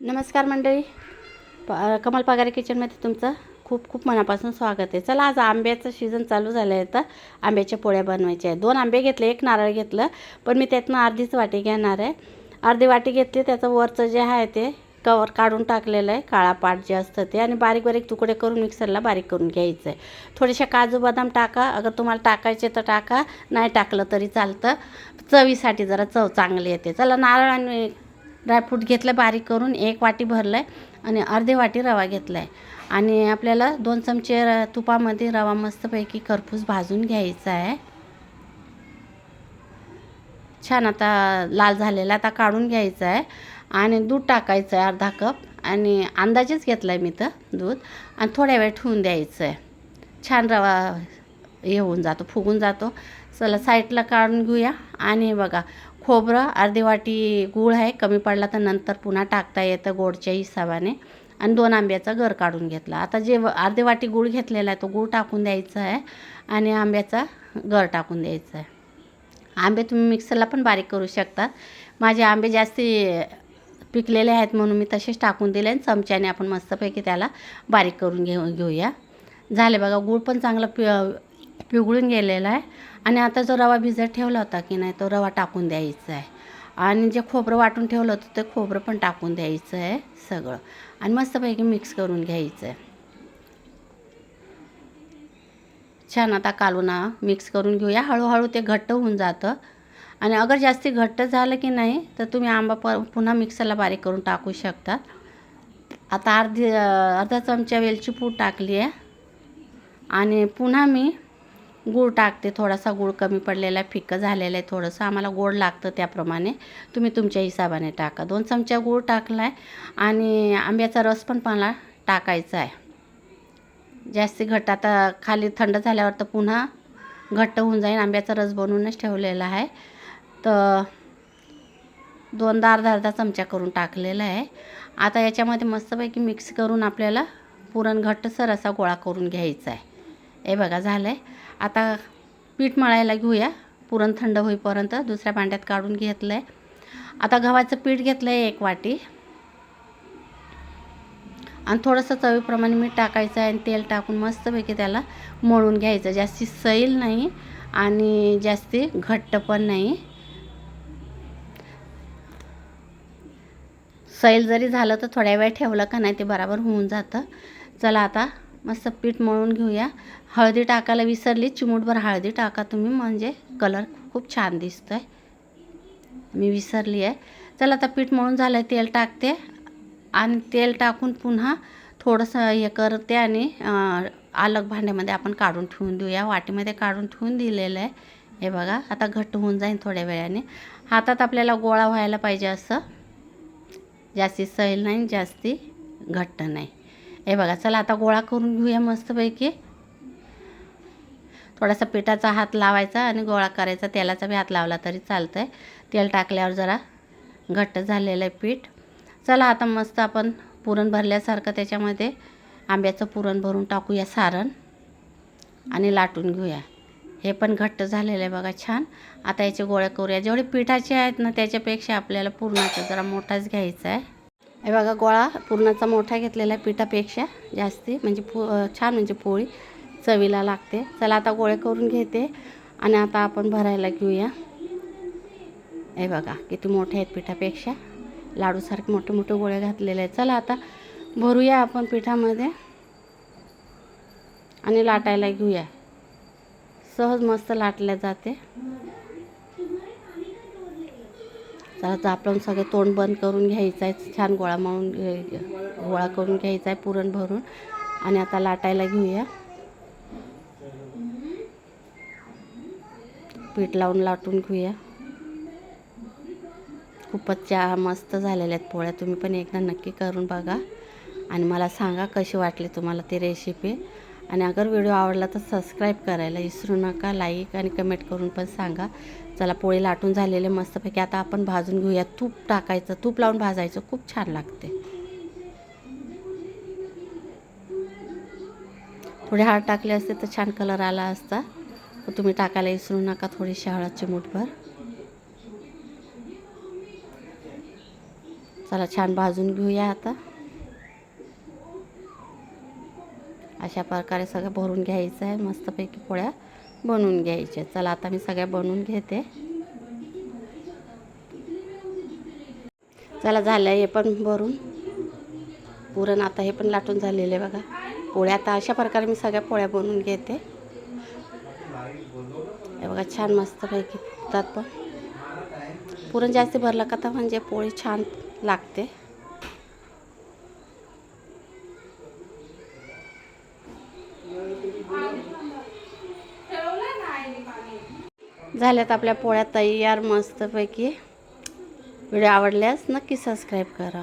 नमस्कार मंडळी. प कमल पगारे किचनमध्ये तुमचं खूप खूप मनापासून स्वागत आहे. चला आज आंब्याचं सीझन चालू झालं आहे तर आंब्याच्या पोळ्या बनवायच्या आहेत. दोन आंबे घेतले एक नारळ घेतलं पण मी त्यातनं अर्धीच वाटी घेणार आहे. अर्धी वाटी घेतली त्याचं वरचं जे आहे ते कवर काढून टाकलेलं आहे. काळा पाट जे असतं ते. आणि बारीक बारीक तुकडे करून मिक्सरला बारीक करून घ्यायचं आहे. थोडेसे काजू बदाम टाका. अगर तुम्हाला टाकायचे तर टाका. नाही टाकलं तरी चालतं. चवीसाठी जरा चव चांगली येते. चला नारळ आणि ड्रायफ्रूट घेतलं बारीक करून एक वाटी भरलं आहे आणि अर्धे वाटी रवा घेतला आहे आणि आपल्याला दोन चमचे र- तुपामध्ये रवा मस्तपैकी खरपूस भाजून घ्यायचा आहे. छान आता लाल झालेला आता काढून घ्यायचा आहे. आणि दूध टाकायचं आहे अर्धा कप. आणि अंदाजेच घेतला आहे मी तर दूध. आणि थोड्या वेळ ठेवून द्यायचं आहे. छान रवा हे होऊन जातो फुगून जातो. चला साईडला काढून घेऊया. आणि बघा खोबरं अर्धी वाटी गूळ आहे कमी पडला तर नंतर पुन्हा टाकता येतं गोडच्या हिसाबाने आणि दोन आंब्याचा गर काढून घेतला. आता जे व- अर्धी वाटी गूळ घेतलेला आहे तो गूळ टाकून द्यायचा आहे. आणि आंब्याचा गर टाकून द्यायचा आहे. आंबे तुम्ही मिक्सरला पण बारीक करू शकता. माझे आंबे जास्ती पिकलेले आहेत म्हणून मी तसेच टाकून दिले आणि चमच्याने आपण मस्तपैकी त्याला बारीक करून घेऊ घेऊया. झाले बघा गूळ पण चांगलं पि पिघळून गेलेला आहे. आणि आता जो रवा भिजत ठेवला होता की नाही तो रवा टाकून द्यायचा आहे. आणि जे खोबरं वाटून ठेवलं होतं ते खोबरं पण टाकून द्यायचं आहे सगळं. आणि मस्तपैकी मिक्स करून घ्यायचं आहे. छान आता कालवना मिक्स करून घेऊया. हळूहळू ते घट्ट होऊन जातं. आणि अगर जास्ती घट्ट झालं की नाही तर तुम्ही आंबा प पुन्हा मिक्सरला बारीक करून टाकू शकता आता अर्धी अर्धा चमचा वेलची पूड टाकली आहे. आणि पुन्हा मी गूळ टाकते थोडासा गूळ कमी पडलेला आहे फिकं झालेलं आहे थोडंसं. आम्हाला गोड लागतं त्याप्रमाणे. तुम्ही तुमच्या हिसाबाने टाका. दोन चमचा गूळ टाकला आहे आणि आंब्याचा रस पण मला टाकायचा आहे. जास्ती घट्ट आता खाली थंड झाल्यावर तर पुन्हा घट्ट होऊन जाईल. आंब्याचा रस बनवूनच ठेवलेला आहे. तर दोनदा अर्धा अर्धा चमचा करून टाकलेला आहे. आता याच्यामध्ये मस्तपैकी मिक्स करून आपल्याला पुरण घट्टसर असा गोळा करून घ्यायचा आहे. हे बघा झालं आहे आता पीठ मळायला घेऊया. पुरण थंड होईपर्यंत दुसऱ्या भांड्यात काढून घेतलं आहे आता गव्हाचं पीठ घेतलं आहे एक वाटी. आणि थोडंसं चवीप्रमाणे मीठ टाकायचं आहे आणि तेल टाकून मस्तपैकी त्याला मळून घ्यायचं. जास्ती सैल नाही आणि जास्ती घट्ट पण नाही. सैल जरी झालं तर थोड्या वेळ ठेवलं का नाही ते बराबर होऊन जातं. चला आता मस्त पीठ मळून घेऊया. हळदी टाकायला विसरली चिमूटभर हळदी टाका तुम्ही म्हणजे कलर खूप छान दिसतो आहे मी विसरली आहे. चला आता पीठ मळून झालं आहे तेल टाकते. आणि तेल टाकून पुन्हा थोडंसं हे करते आणि अलग भांड्यामध्ये आपण काढून ठेवून देऊया. वाटीमध्ये काढून ठेवून दिलेलं आहे. हे बघा आता घट्ट होऊन जाईन थोड्या वेळाने. हातात आपल्याला गोळा व्हायला पाहिजे असं. जास्ती सैल नाही जास्ती घट्ट नाही. हे बघा चला आता गोळा करून घेऊया मस्तपैकी. थोडासा पिठाचा हात लावायचा आणि गोळा करायचा. तेलाचा बी हात लावला तरी चालतं आहे तेल टाकल्यावर जरा घट्ट झालेलं आहे पीठ. चला आता मस्त आपण पुरण भरल्यासारखं त्याच्यामध्ये आंब्याचं पुरण भरून टाकूया सारण आणि लाटून घेऊया. हे पण घट्ट झालेलं आहे बघा छान. आता याचे गोळ्या करूया. जेवढे पिठाचे आहेत ना त्याच्यापेक्षा आपल्याला पुरणाचा जरा मोठाच घ्यायचा आहे. हे बघा गोळा पुरणाचा मोठा घेतलेला आहे पिठापेक्षा जास्ती म्हणजे पो छान म्हणजे पोळी चवीला लागते. चला आता गोळे करून घेते आणि आता आपण भरायला घेऊया. हे बघा किती मोठे आहेत पिठापेक्षा. लाडूसारखे मोठे मोठे गोळे घातलेले आहेत. चला आता भरूया आपण पिठामध्ये आणि लाटायला घेऊया. सहज मस्त लाटल्या जाते. तर आपण सगळे तोंड बंद करून घ्यायचं आहे. छान गोळा मळून घे- गोळा करून घ्यायचा आहे पुरण भरून. आणि आता लाटायला घेऊया. पीठ लावून लाटून घेऊया. खूपच चा मस्त झालेल्या आहेत पोळ्या. तुम्ही पण एकदा नक्की करून बघा. आणि मला सांगा कशी वाटली तुम्हाला ती रेसिपी आणि अगर व्हिडिओ आवडला तर सबस्क्राईब करायला विसरू नका. लाईक आणि कमेंट करून पण सांगा. चला पोळी लाटून झालेले मस्तपैकी. आता आपण भाजून घेऊया. तूप टाकायचं तूप लावून भाजायचं. खूप छान लागते. थोडे हळद टाकले असते तर छान कलर आला असता. तुम्ही टाकायला विसरू नका थोडीशी हळद चिमूटभर चला छान भाजून घेऊया आता. अशा प्रकारे सगळं भरून घ्यायचं आहे. मस्तपैकी पोळ्या. बनवून घ्यायचे. चला आता मी सगळ्या बनवून घेते. चला झालं हे पण भरून. पुरण आता हे पण लाटून झालेले आहे बघा. पोळ्या आता अशा प्रकारे मी सगळ्या पोळ्या बनवून घेते. हे बघा छान मस्त पैकी पण. पुरण जास्त भरलं का तर म्हणजे पोळी छान लागते. झाल्यात आपल्या पोळ्या तयार मस्तपैकी. व्हिडिओ आवडल्यास नक्की सबस्क्राईब करा.